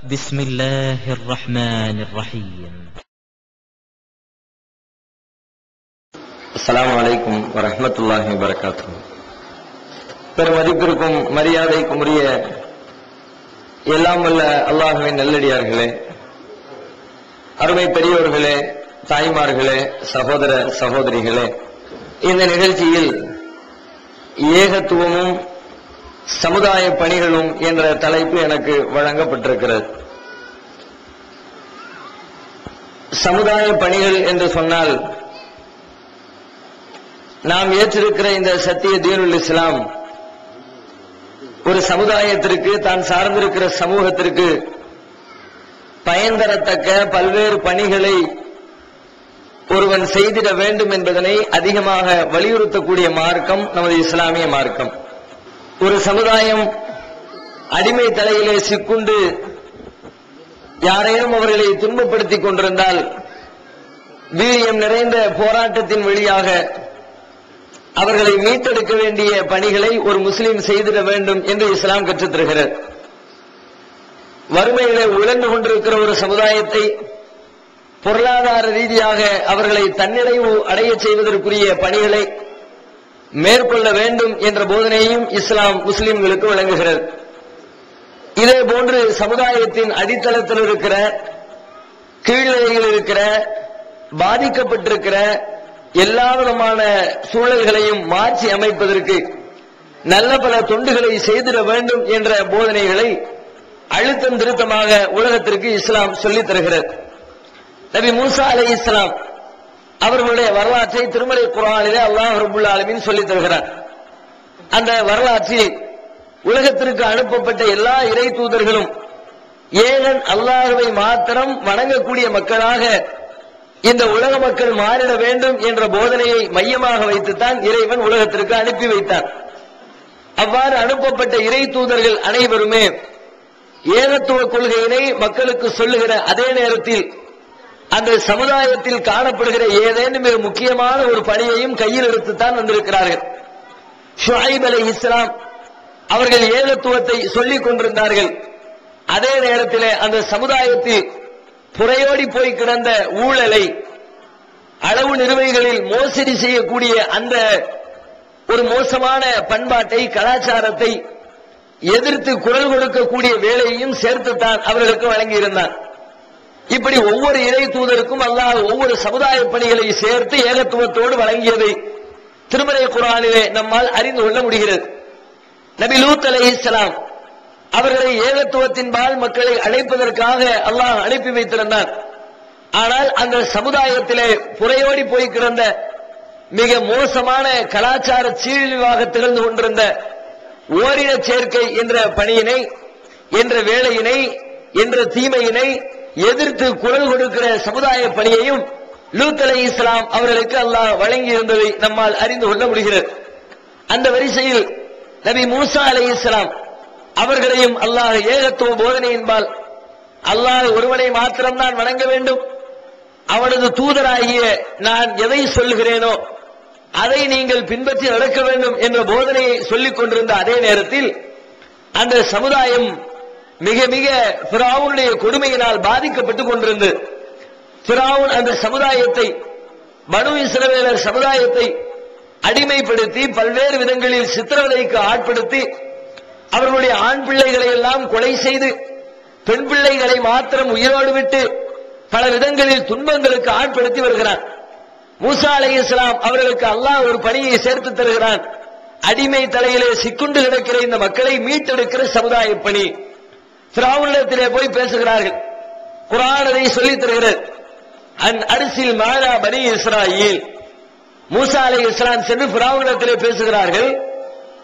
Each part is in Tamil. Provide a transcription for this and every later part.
بسم الله الرحمن الرحيم அஸ்ஸலாமு அலைக்கும் வரஹ்மத்துல்லாஹி வபரகாத்துஹு பெருமதிப்பிற்கும் மரியாதைக்கும் உரிய எல்லாம் வல்ல அல்லாஹுவின் நல்லடியார்களே அருமை பெரியோர்களே தாய்மார்களே சகோதர சகோதரிகளே இந்த நிகழ்ச்சியில் ஏகத்துவமும் சமுதாய பணிகளும் என்ற தலைப்பு எனக்கு வழங்கப்பட்டிருக்கிறது. சமுதாய பணிகள் என்று சொன்னால் நாம் ஏற்றிருக்கிற இந்த சத்திய தீனுல் இஸ்லாம் ஒரு சமுதாயத்திற்கு தான் சார்ந்திருக்கிற சமூகத்திற்கு பயன்தரத்தக்க பல்வேறு பணிகளை ஒருவன் செய்திட வேண்டும் என்பதனை அதிகமாக வலியுறுத்தக்கூடிய மார்க்கம் நமது இஸ்லாமிய மார்க்கம். ஒரு சமுதாயம் அடிமை தலையிலே சிக்குண்டு யாரேனும் அவர்களை துன்பப்படுத்திக் கொண்டிருந்தால் வீரியம் நிறைந்த போராட்டத்தின் வழியாக அவர்களை மீட்டெடுக்க வேண்டிய பணிகளை ஒரு முஸ்லீம் செய்திட வேண்டும் என்று இஸ்லாம் கற்றுத் தருகிறது வறுமையிலே உழந்து கொண்டிருக்கிற ஒரு சமுதாயத்தை பொருளாதார ரீதியாக அவர்களை தன்னிறைவு அடைய செய்வதற்குரிய பணிகளை மேற்கொள்ள வேண்டும் என்ற போதனையையும் இஸ்லாம் முஸ்லிம்களுக்கு வழங்குகிறது. இதே போன்று சமுதாயத்தின் அடித்தளத்தில் இருக்கிற கீழ்நிலையில் இருக்கிற பாதிக்கப்பட்டிருக்கிற எல்லா விதமான சூழல்களையும் மாற்றி அமைப்பதற்கு நல்ல பல தொண்டுகளை செய்திட வேண்டும் என்ற போதனைகளை அழுத்தம் திருத்தமாக உலகத்திற்கு இஸ்லாம் சொல்லித் தருகிறது. நபி மூசா அலை இஸ்லாம் அவர்களுடைய வரலாற்றை திருமலை குரானிலே அல்லாஹ் ரபுல் ஆலமின் சொல்லித் தருகிறார். அந்த வரலாற்றில் உலகத்திற்கு அனுப்பப்பட்ட எல்லா இறை தூதர்களும் ஏழன் அல்லாஹுவை மாத்திரம் வணங்கக்கூடிய மக்களாக இந்த உலக மக்கள் மாறிட வேண்டும் என்ற போதனையை மையமாக வைத்துத்தான் இறைவன் உலகத்திற்கு அனுப்பி வைத்தார். அவ்வாறு அனுப்பப்பட்ட இறை தூதர்கள் அனைவருமே ஏகத்துவ கொள்கையினை மக்களுக்கு சொல்லுகிற அதே நேரத்தில் அந்த சமுதாயத்தில் காணப்படுகிற ஏதேனும் மிக முக்கியமான ஒரு பணியையும் கையில் எடுத்துத்தான் வந்திருக்கிறார்கள். ஷுஹைப் அலை இஸ்லாம் அவர்கள் ஏகத்துவத்தை சொல்லிக் கொண்டிருந்தார்கள். அதே நேரத்தில் அந்த சமுதாயத்தில் புறையோடி போய் கிடந்த ஊழலை அளவு நிறுவைகளில் மோசடி செய்யக்கூடிய அந்த ஒரு மோசமான பண்பாட்டை கலாச்சாரத்தை எதிர்த்து குரல் கொடுக்கக்கூடிய வேலையையும் சேர்த்துத்தான் அவர்களுக்கு வழங்கியிருந்தார் இப்படி ஒவ்வொரு இறை தூதருக்கும் அல்லாஹ் ஒவ்வொரு சமுதாய பணிகளை சேர்த்து ஏகத்துவத்தோடு வழங்கியதை திருமலை குரானிலே நம்மால் அறிந்து கொள்ள முடிகிறது. நபி லூத் அலை இஸ்லாம் அவர்களை ஏகத்துவத்தின் பால் மக்களை அழைப்பதற்காக அல்லாஹ் அனுப்பி வைத்திருந்தார் ஆனால் அந்த சமுதாயத்திலே புறையோடி போய் கிடந்த மிக மோசமான கலாச்சார சீழிவாக திகழ்ந்து கொண்டிருந்த ஓரின சேர்க்கை என்ற பணியினை என்ற வேலையினை என்ற தீமையினை எதிர்த்து குரல் கொடுக்கிற சமுதாய பணியையும் லூத் அலை இஸ்லாம் அவர்களுக்கு அல்லாஹ் வழங்கி இருந்ததை நம்மால் அறிந்து கொள்ள முடிகிறது. அந்த வரிசையில் நபி மூசா அலை இஸ்லாம் அவர்களையும் அல்லாஹ் ஏகத்துவ போதனையின்பால் அல்லாஹ் ஒருவனை மாத்திரம்தான் வணங்க வேண்டும். அவனது தூதராகிய நான் எதை சொல்லுகிறேனோ அதை நீங்கள் பின்பற்றி நடக்க வேண்டும் என்ற போதனையை சொல்லிக் கொண்டிருந்த அதே நேரத்தில் அந்த சமுதாயம் மிக மிக பிராவுனுடைய கொடுமையினால் பாதிக்கப்பட்டுக் கொண்டிருந்தது பிராவுன் அந்த சமுதாயத்தை மனு இஸ்ரவேலர் சமுதாயத்தை அடிமைப்படுத்தி பல்வேறு விதங்களில் சித்திரவதைக்கு ஆட்படுத்தி அவர்களுடைய ஆண் பிள்ளைகளை எல்லாம் கொலை செய்து பெண் பிள்ளைகளை மாத்திரம் உயிரோடு விட்டு பல விதங்களில் துன்பங்களுக்கு ஆட்படுத்தி வருகிறான். மூசா அலை இஸ்லாம் அவர்களுக்கு அல்லாஹ் ஒரு பணியை சேர்த்து தருகிறான். அடிமை தலையிலே சிக்குண்டு கிடக்கிற இந்த மக்களை மீட்டெடுக்கிற சமுதாய பணி. திராவிடத்திலே போய் பேசுகிறார்கள். குரான் அதை சொல்லித் தருகிறது. அன் அரிசில் மாலா பனி இஸ்ராயில். மூசா அலை இஸ்லாம் சென்று பிராவிடத்திலே பேசுகிறார்கள்.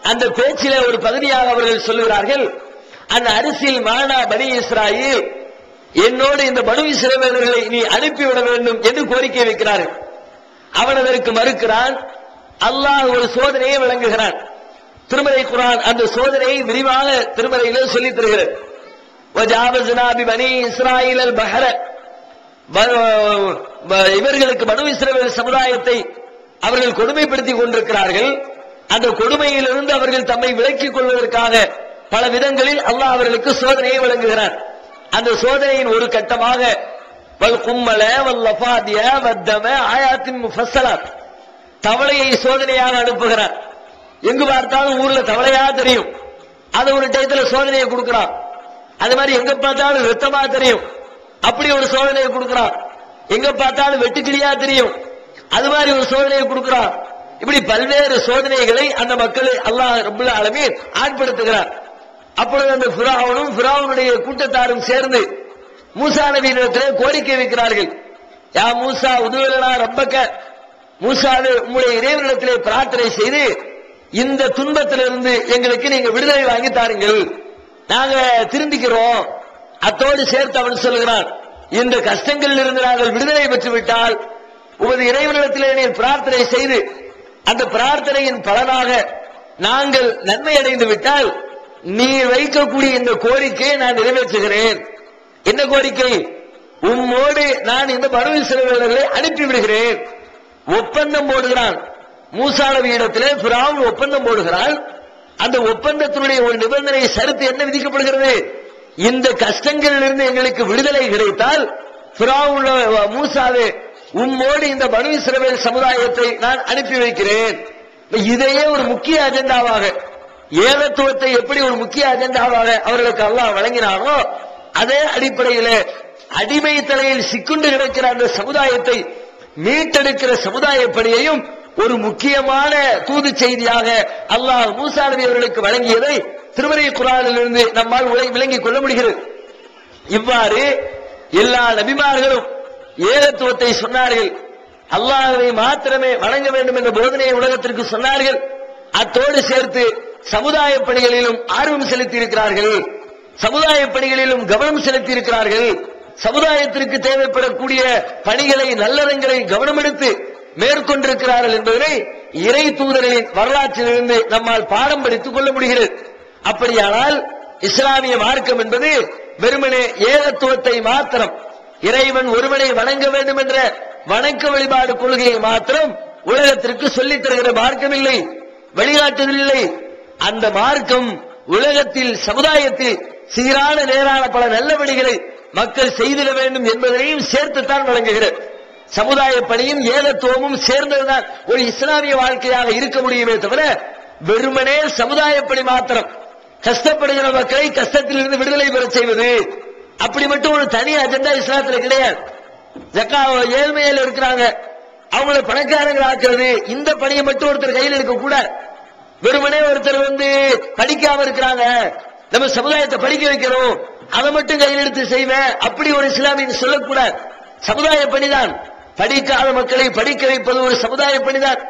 அந்த பேச்சிலே ஒரு பகுதியாக அவர்கள் சொல்லுகிறார்கள் அந்த அரிசியில் மானா பனி இஸ்ராயில். என்னோடு இந்த பனு இஸ்ரவேலர்களை நீ அனுப்பிவிட வேண்டும் என்று கோரிக்கை வைக்கிறார்கள். அவன் அதற்கு மறுக்கிறான் அல்லாஹ் ஒரு சோதனையை வழங்குகிறான். திருமலை குரான் அந்த சோதனையை விரிவாக திருமலையிலே சொல்லித் தருகிறது. وَجَاوَزْنَا بِبَنِي إِسْرَائِيلَ الْبَحْرَ ப- ப- இவர்களுக்கு மனு இஸ்ரவேல் சமுதாயத்தை அவர்கள் கொடுமைப்படுத்திக் கொண்டிருக்கிறார்கள் அந்த கொடுமையிலிருந்து அவர்கள் தம்மை விலக்கிக் கொள்வதற்காக பல விதங்களில் அல்லாஹ் அவர்களுக்கு சோதனையை வழங்குகிறார் அந்த சோதனையின் ஒரு கட்டமாக வல் கும்மல வல் லஃபாதிய வத்தம ஆயாத்தின் முஃபஸ்ஸலாத் தவளையை சோதனையாக அனுப்புகிறார் எங்கு பார்த்தாலும் ஊர்ல தவளையா தெரியும் அது ஒரு டயத்துல சோதனையை கொடுக்கிறான் அது மாதிரி எங்க பார்த்தாலும் ரத்தமா தெரியும். அப்படி ஒரு சோதனையை கொடுக்கிறான். எங்க பார்த்தாலும் வெட்டுக்கிளியா தெரியும். அது மாதிரி ஒரு சோதனையை கொடுக்கிறான். இப்படி பல்வேறு சோதனைகளை அந்த மக்களை அல்லாஹ் ரபுல்ல ஆலமீன் ஆட்படுத்துகிறார். அப்பொழுது அந்த ஃபிராவனும் ஃபிராவனுடைய கூட்டத்தாரும் சேர்ந்து மூசா நபியிடத்திலே கோரிக்கை வைக்கிறார்கள். யா மூசா உதவலனா ரப்பக்க. மூசாவே உங்களுடைய இறைவனிடத்திலே பிரார்த்தனை செய்து இந்த துன்பத்திலிருந்து எங்களுக்கு நீங்க விடுதலை வாங்கி தாருங்கள். நாங்க திரும்பிக்கிறோம். அத்தோடு சேர்த்து அவன் சொல்லுகிறான் இந்த கஷ்டங்களில் இருந்து நாங்கள் விடுதலை பெற்றுவிட்டால் உமது இறைவனிடத்திலே நீர் பிரார்த்தனை செய்து அந்த பிரார்த்தனையின் பலனாக நாங்கள் நன்மை அடைந்து விட்டால் நீர் வைக்கக்கூடிய இந்த கோரிக்கையை நான் நிறைவேற்றுகிறேன். என்ன கோரிக்கை உம்மோடு நான் இந்த மனு சிறுவர்களை அனுப்பிவிடுகிறேன். ஒப்பந்தம் போடுகிறான். மூசானவி இடத்திலே பிராவுன் ஒப்பந்தம் போடுகிறான் அந்த ஒப்பந்தத்தினுடைய ஒரு நிபந்தனை சருத்து என்ன விதிக்கப்படுகிறது? இந்த கஷ்டங்களிலிருந்து எங்களுக்கு விடுதலை கிடைத்தால் மூசாவே உம்மோடு இந்த பனு இஸ்ரவேல் சமுதாயத்தை நான் அனுப்பி வைக்கிறேன். இதையே ஒரு முக்கிய அஜெண்டாவாக ஏகத்துவத்தை எப்படி ஒரு முக்கிய அஜெண்டாவாக அவர்களுக்கு அல்லாஹ் வழங்கினானோ அதே அடிப்படையில் அடிமை தலையில் சிக்குண்டு கிடக்கிற அந்த சமுதாயத்தை மீட்டெடுக்கிற சமுதாயப்படியையும் பணியையும் ஒரு முக்கியமான தூது செய்தியாக அல்லாஹ் மூசா நபி அவர்களுக்கு வழங்கியதை திருமறை குரானிலிருந்து நம்மால் உலை- விளங்கிக் கொள்ள முடிகிறது. இவ்வாறு எல்லா நபிமார்களும் ஏகத்துவத்தை சொன்னார்கள். அல்லாஹை மாத்திரமே வணங்க வேண்டும் என்ற போதனையை உலகத்திற்கு சொன்னார்கள். அத்தோடு சேர்த்து சமுதாய பணிகளிலும் ஆர்வம் செலுத்தி இருக்கிறார்கள் சமுதாய பணிகளிலும் கவனம் செலுத்தி இருக்கிறார்கள் சமுதாயத்திற்கு தேவைப்படக்கூடிய பணிகளை நல்லறங்களை கவனம் எடுத்து மேற்கொண்டிருக்கிறார்கள் என்பதனை இறை தூதர்களின் வரலாற்றிலிருந்து நம்மால் பாடம் படித்துக் கொள்ள முடிகிறது. அப்படியானால் இஸ்லாமிய மார்க்கம் என்பது வெறுமனே ஏகத்துவத்தை மாத்திரம் இறைவன் ஒருவனை வணங்க வேண்டும் என்ற வணக்க வழிபாடு கொள்கையை மாத்திரம் உலகத்திற்கு சொல்லித் தருகிற மார்க்கம் இல்லை வழிகாட்டுதல் அந்த மார்க்கம் உலகத்தில் சமுதாயத்தில் சீரான நேரான பல நல்ல வழிகளை மக்கள் செய்திட வேண்டும் என்பதனையும் சேர்த்துத்தான் வழங்குகிறது. சமுதாய பணியும் ஏகத்துவமும் சேர்ந்ததுதான் ஒரு இஸ்லாமிய வாழ்க்கையாக இருக்க முடியுமே தவிர வெறுமனே சமுதாய பணி மாத்திரம். கஷ்டப்படுகிற மக்களை கஷ்டத்திலிருந்து விடுதலை பெற செய்வது. அப்படி மட்டும் ஒரு தனி அஜெண்டா இஸ்லாத்துல கிடையாது. ஜக்கா ஏழ்மையில இருக்கிறாங்க. அவங்கள பணக்காரங்க ஆக்குறது. இந்த பணியை மட்டும் ஒருத்தர் கையில் எடுக்க கூடாது. வெறுமனே ஒருத்தர் வந்து படிக்காம இருக்கிறாங்க. நம்ம சமுதாயத்தை படிக்க வைக்கிறோம். அதை மட்டும் கையில் எடுத்து செய்வேன். அப்படி ஒரு இஸ்லாமியன் சொல்லக்கூடாது. சமுதாய பணிதான் படிக்காத மக்களை படிக்க வைப்பது ஒரு சமுதாய பணிதான்.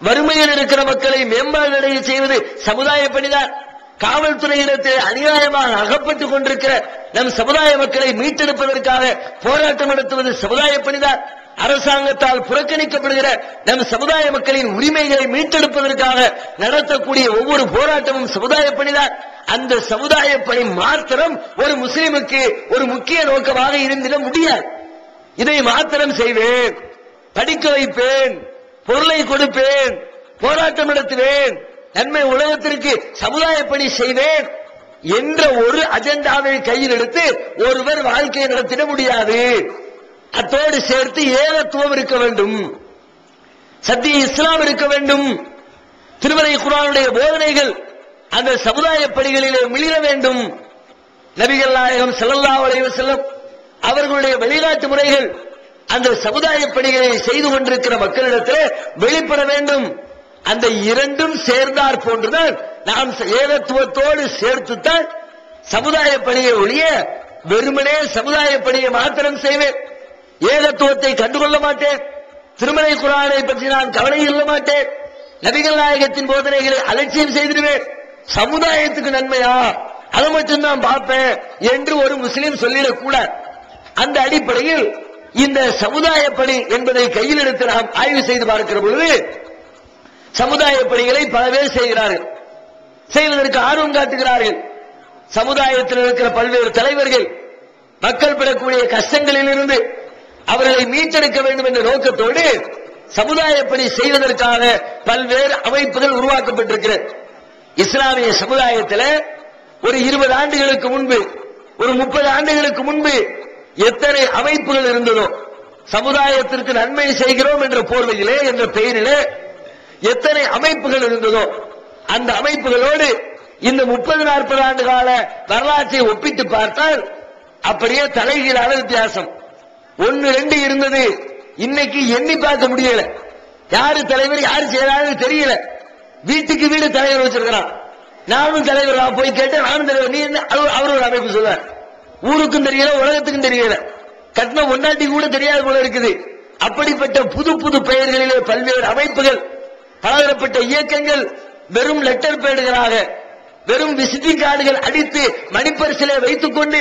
வறுமையில் இருக்கிற மக்களை மேம்பாடு அடைய செய்வது சமுதாய பணிதான். காவல்துறையிடத்தில் அநியாயமாக அகப்பட்டுக் கொண்டிருக்கிற நம் சமுதாய மக்களை மீட்டெடுப்பதற்காக போராட்டம் நடத்துவது சமுதாய பணிதான். அரசாங்கத்தால் புறக்கணிக்கப்படுகிற நம் சமுதாய மக்களின் உரிமைகளை மீட்டெடுப்பதற்காக நடத்தக்கூடிய ஒவ்வொரு போராட்டமும் சமுதாய பணிதான். அந்த சமுதாய பணி மாத்திரம் ஒரு முஸ்லிமுக்கு ஒரு முக்கிய நோக்கமாக இருந்திட முடியாது. இதை மாத்திரம் செய்வேன். படிக்க வைப்பேன். பொருளை கொடுப்பேன். போராட்டம் நடத்துவேன். நன்மை உலகத்திற்கு சமுதாய பணி செய்வேன் என்ற ஒரு அஜெண்டாவை கையில் எடுத்து ஒருவர் வாழ்க்கையை நடத்திட முடியாது. அத்தோடு சேர்த்து ஏகத்துவம் இருக்க வேண்டும். சத்திய இஸ்லாம் இருக்க வேண்டும். திருமலை குரானுடைய போதனைகள் அந்த சமுதாய பணிகளிலே மிளிர வேண்டும். நபிகள் நாயகம் செல்லல்லா அலைஹி செல்லம் அவர்களுடைய வெளிநாட்டு முறைகள் அந்த சமுதாய பணிகளை செய்து கொண்டிருக்கிற மக்களிடத்தில் வெளிப்பட வேண்டும். அந்த இரண்டும் சேர்ந்தார் போன்றுதான் நாம் ஏகத்துவத்தோடு சேர்த்துத்தான் சமுதாய பணியை ஒழிய வெறுமனே சமுதாய பணியை மாத்திரம் செய்வேன். ஏகத்துவத்தை கண்டுகொள்ள மாட்டேன். திருமலை குரானை பற்றி நான் கவலை கொள்ள மாட்டேன். நபிகள் நாயகத்தின் போதனைகளை அலட்சியம் செய்திருவேன் சமுதாயத்துக்கு நன்மையா? அதை மட்டும் தான் பார்ப்பேன் என்று ஒரு முஸ்லீம் சொல்லிடக்கூடாது. அந்த அடிப்படையில் இந்த சமுதாய பணி என்பதை கையில் எடுத்து நாம் ஆய்வு செய்து பார்க்கிற பொழுது சமுதாய பணிகளை பல பேர் செய்கிறார்கள். செய்வதற்கு ஆர்வம் காட்டுகிறார்கள். சமுதாயத்தில் இருக்கிற பல்வேறு தலைவர்கள் மக்கள் பெறக்கூடிய கஷ்டங்களிலிருந்து அவர்களை மீட்டெடுக்க வேண்டும் என்ற நோக்கத்தோடு சமுதாய பணி செய்வதற்காக பல்வேறு அமைப்புகள் உருவாக்கப்பட்டிருக்கிறது. இஸ்லாமிய சமுதாயத்தில் ஒரு இருபது ஆண்டுகளுக்கு முன்பு ஒரு முப்பது ஆண்டுகளுக்கு முன்பு எத்தனை அமைப்புகள் இருந்ததோ சமுதாயத்திற்கு நன்மை செய்கிறோம் என்ற போர்வையிலே என்ற பெயரிலே எத்தனை அமைப்புகள் இருந்ததோ அந்த அமைப்புகளோடு இந்த முப்பது நாற்பது ஆண்டு கால வரலாற்றை ஒப்பிட்டு பார்த்தால் அப்படியே தலைகீழான வித்தியாசம். ஒன்னு ரெண்டு இருந்தது. இன்னைக்கு எண்ணி பார்க்க முடியல. யாரு தலைவர் யாரு செய்யறாரு தெரியல. வீட்டுக்கு வீடு தலைவர் வச்சிருக்கிறான். நானும் தலைவர் போய் கேட்டேன் நானும் தலைவர். நீ என்ன? அவர் ஒரு அமைப்பு சொல்லுவார் ஊருக்கும் தெரியல உலகத்துக்கும் தெரியல. கட்டின ஒன்னாட்டி கூட தெரியாத போல இருக்குது. அப்படிப்பட்ட புது புது பெயர்களிலே பல்வேறு அமைப்புகள் பலதரப்பட்ட இயக்கங்கள் வெறும் லெட்டர் பேடுகளாக வெறும் விசிட்டிங் கார்டுகள் அடித்து மணிப்பரிசிலே வைத்துக் கொண்டு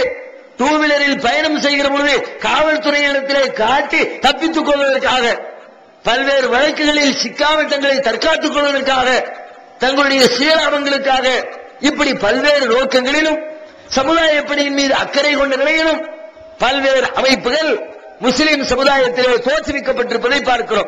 டூ வீலரில் பயணம் செய்கிற பொழுது காவல்துறையிடத்திலே காட்டி தப்பித்துக் கொள்வதற்காக பல்வேறு வழக்குகளில் சிக்காமல் தங்களை தற்காத்துக் கொள்வதற்காக தங்களுடைய சுயலாபங்களுக்காக இப்படி பல்வேறு நோக்கங்களிலும் சமுதாய பணியின் மீது அக்கறை கொண்ட நிலையிலும் பல்வேறு அமைப்புகள் முஸ்லிம் சமுதாயத்திலே தோற்றுவிக்கப்பட்டிருப்பதை பார்க்கிறோம்.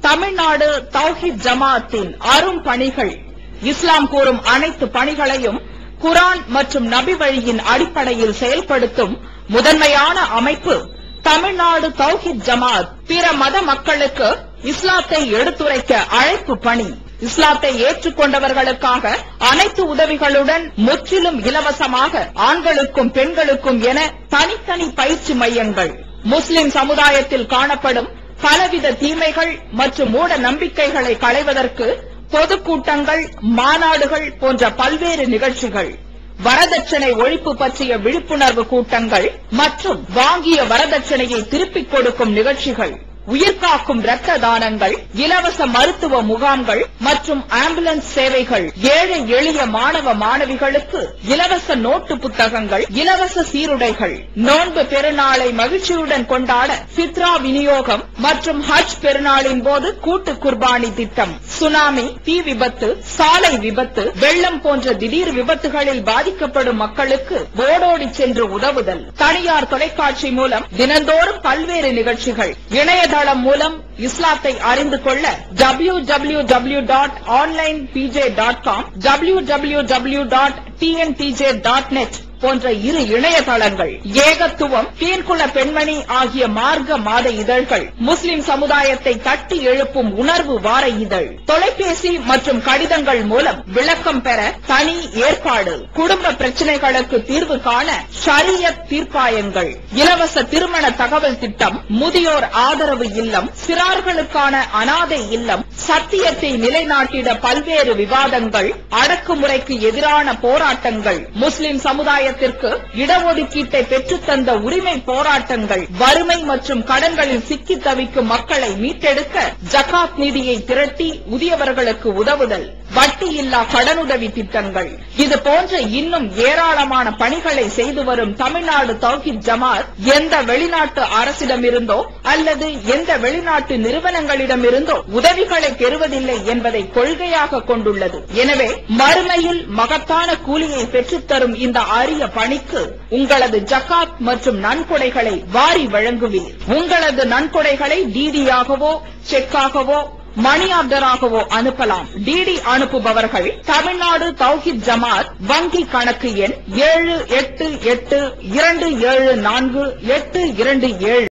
தமிழ்நாடு தௌஹித் ஜமாத்தின் அரும் பணிகள் இஸ்லாம் கூறும் அனைத்து பணிகளையும் குரான் மற்றும் நபி வழியின் அடிப்படையில் செயல்படுத்தும் முதன்மையான அமைப்பு தமிழ்நாடு தௌஹித் ஜமாத். பிற மத மக்களுக்கு இஸ்லாத்தை எடுத்துரைக்க அழைப்பு பணி. இஸ்லாத்தை ஏற்றுக்கொண்டவர்களுக்காக அனைத்து உதவிகளுடன் முற்றிலும் இலவசமாக ஆண்களுக்கும் பெண்களுக்கும் என தனித்தனி பயிற்சி மையங்கள் முஸ்லிம் சமுதாயத்தில் காணப்படும் பலவித தீமைகள் மற்றும் மூட நம்பிக்கைகளை களைவதற்கு பொதுக்கூட்டங்கள் மாநாடுகள் போன்ற பல்வேறு நிகழ்ச்சிகள் வரதட்சணை ஒழிப்பு பற்றிய விழிப்புணர்வு கூட்டங்கள் மற்றும் வாங்கிய வரதட்சணையை திருப்பிக் கொடுக்கும் நிகழ்ச்சிகள். உயிர்காக்கும் ரத்த தானங்கள் இலவச மருத்துவ முகாம்கள் மற்றும் ஆம்புலன்ஸ் சேவைகள் ஏழை எளிய மாணவ மாணவிகளுக்கு இலவச நோட்டு புத்தகங்கள் இலவச சீருடைகள் நோன்பு பெருநாளை மகிழ்ச்சியுடன் கொண்டாட சித்ரா விநியோகம் மற்றும் ஹஜ் பெருநாளின் போது கூட்டு குர்பானி திட்டம். சுனாமி தீ விபத்து சாலை விபத்து வெள்ளம் போன்ற திடீர் விபத்துகளில் பாதிக்கப்படும் மக்களுக்கு ஓடோடி சென்று உதவுதல். தனியார் தொலைக்காட்சி மூலம் தினந்தோறும் பல்வேறு நிகழ்ச்சிகள் இணையதளம் மூலம் இஸ்லாத்தை அறிந்து கொள்ள W W W dot online PJ dot com W W W dot TNTJ dot net போன்ற இரு இணையதளங்கள் ஏகத்துவம் தீன்குல பெண்மணி ஆகிய மார்க்க மாத இதழ்கள் முஸ்லிம் சமுதாயத்தை தட்டி எழுப்பும் உணர்வு வார இதழ் தொலைபேசி மற்றும் கடிதங்கள் மூலம் விளக்கம் பெற தனி ஏற்பாடு குடும்ப பிரச்சனைகளுக்கு தீர்வு காண ஷரியத் தீர்ப்பாயங்கள் இலவச திருமண தகவல் திட்டம் முதியோர் ஆதரவு இல்லம் சிறார்களுக்கான அனாதை இல்லம் சத்தியத்தை நிலைநாட்டிட பல்வேறு விவாதங்கள் அடக்குமுறைக்கு எதிரான போராட்டங்கள் முஸ்லிம் சமுதாயத்திற்கு இடஒதுக்கீட்டை பெற்றுத்தந்த உரிமை போராட்டங்கள் வறுமை மற்றும் கடன்களில் சிக்கி தவிக்கும் மக்களை மீட்டெடுக்க ஜகாத் நிதியை திரட்டி உரியவர்களுக்கு உதவுதல். வட்டி இல்லா கடனுதவி திட்டங்கள். இது போன்ற இன்னும் ஏராளமான பணிகளை செய்து வரும் தமிழ்நாடு தௌஹித் ஜமாத் எந்த வெளிநாட்டு அரசிடமிருந்தோ அல்லது எந்த வெளிநாட்டு நிறுவனங்களிடமிருந்தோ உதவிகளை பெறுவதில்லை என்பதை கொள்கையாக கொண்டுள்ளது. எனவே மறுமையில் மகத்தான கூலியை பெற்றுத்தரும் இந்த அரிய பணிக்கு உங்களது ஜகாத் மற்றும் நன்கொடைகளை வாரி வழங்குவீர். உங்களது நன்கொடைகளை டிடியாகவோ செக்காகவோ மணி ஆர்டராகவோ அனுப்பலாம். டிடி அனுப்புபவர்கள் தமிழ்நாடு தௌஹித் ஜமாத் வங்கி கணக்கு எண் ஏழு எட்டு எட்டு இரண்டு ஏழு நான்கு எட்டு இரண்டு ஏழு.